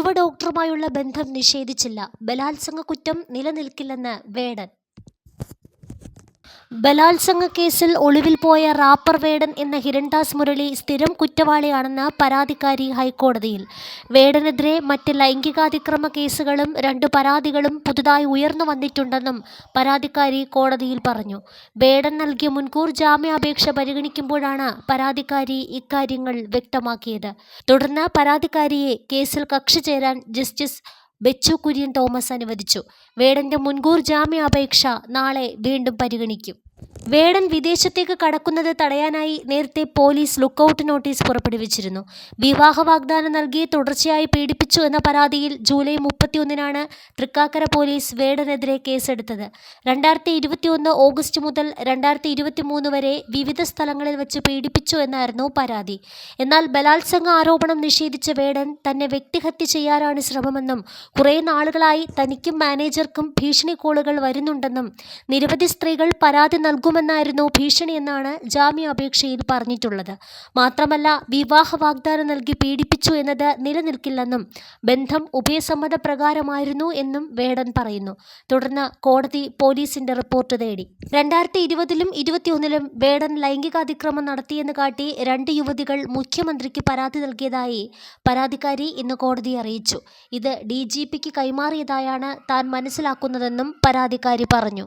യുവ ഡോക്ടറുമായുള്ള ബന്ധം നിഷേധിച്ചില്ല. ബലാത്സംഗ കുറ്റം നിലനിൽക്കില്ലെന്ന് വേടൻ. ബലാത്സംഗ കേസിൽ ഒളിവിൽ പോയ റാപ്പർ വേടൻ എന്ന ഹിരൺദാസ് മുരളി സ്ഥിരം കുറ്റവാളിയാണെന്ന് പരാതിക്കാരി ഹൈക്കോടതിയിൽ. വേടനെതിരെ മറ്റ് ലൈംഗികാതിക്രമ കേസുകളും രണ്ട് പരാതികളും പുതുതായി ഉയർന്നു വന്നിട്ടുണ്ടെന്നും പരാതിക്കാരി കോടതിയിൽ പറഞ്ഞു. വേടൻ നൽകിയ മുൻകൂർ ജാമ്യാപേക്ഷ പരിഗണിക്കുമ്പോഴാണ് പരാതിക്കാരി ഇക്കാര്യങ്ങൾ വ്യക്തമാക്കിയത്. തുടർന്ന് പരാതിക്കാരിയെ കേസിൽ കക്ഷി ചേരാൻ ജസ്റ്റിസ് ബെച്ചു കുര്യൻ തോമസ് അനുവദിച്ചു. വേടന്റെ മുൻകൂർ ജാമ്യാപേക്ഷ നാളെ വീണ്ടും പരിഗണിക്കും. വേടൻ വിദേശത്തേക്ക് കടക്കുന്നത് തടയാനായി നേരത്തെ പോലീസ് ലുക്കൌട്ട് നോട്ടീസ് പുറപ്പെടുവിച്ചിരുന്നു. വിവാഹ വാഗ്ദാനം നൽകി തുടർച്ചയായി പീഡിപ്പിച്ചു എന്ന പരാതിയിൽ ജൂലൈ മുപ്പത്തിയൊന്നിനാണ് തൃക്കാക്കര പോലീസ് വേടനെതിരെ കേസെടുത്തത്. രണ്ടായിരത്തി ഇരുപത്തിയൊന്ന് ഓഗസ്റ്റ് മുതൽ രണ്ടായിരത്തി ഇരുപത്തിമൂന്ന് വരെ വിവിധ സ്ഥലങ്ങളിൽ വെച്ച് പീഡിപ്പിച്ചു എന്നായിരുന്നു പരാതി. എന്നാൽ ബലാത്സംഗ ആരോപണം നിഷേധിച്ച വേടൻ തന്നെ വ്യക്തിഹത്യ ചെയ്യാനാണ് ശ്രമമെന്നും കുറേ നാളുകളായി തനിക്കും മാനേജർക്കും ഭീഷണി കോളുകൾ വരുന്നുണ്ടെന്നും നിരവധി സ്ത്രീകൾ പരാതി നൽകുമെന്നായിരുന്നു ഭീഷണിയെന്നാണ് ജാമ്യാപേക്ഷയിൽ പറഞ്ഞിട്ടുള്ളത്. മാത്രമല്ല വിവാഹ വാഗ്ദാനം നൽകി പീഡിപ്പിച്ചു എന്നത് നിലനിൽക്കില്ലെന്നും ബന്ധം ഉഭയസമ്മത പ്രകാരമായിരുന്നു എന്നും വേടൻ പറയുന്നു. തുടർന്ന് കോടതി പോലീസിന്റെ റിപ്പോർട്ട് തേടി. രണ്ടായിരത്തി ഇരുപതിലും ഇരുപത്തിയൊന്നിലും വേടൻ ലൈംഗികാതിക്രമം നടത്തിയെന്ന് കാട്ടി രണ്ട് യുവതികൾ മുഖ്യമന്ത്രിക്ക് പരാതി നൽകിയതായി പരാതിക്കാരി ഇന്ന് കോടതി അറിയിച്ചു. ഇത് ഡി ജി പിക്ക് കൈമാറിയതായാണ് താൻ മനസ്സിലാക്കുന്നതെന്നും പരാതിക്കാരി പറഞ്ഞു.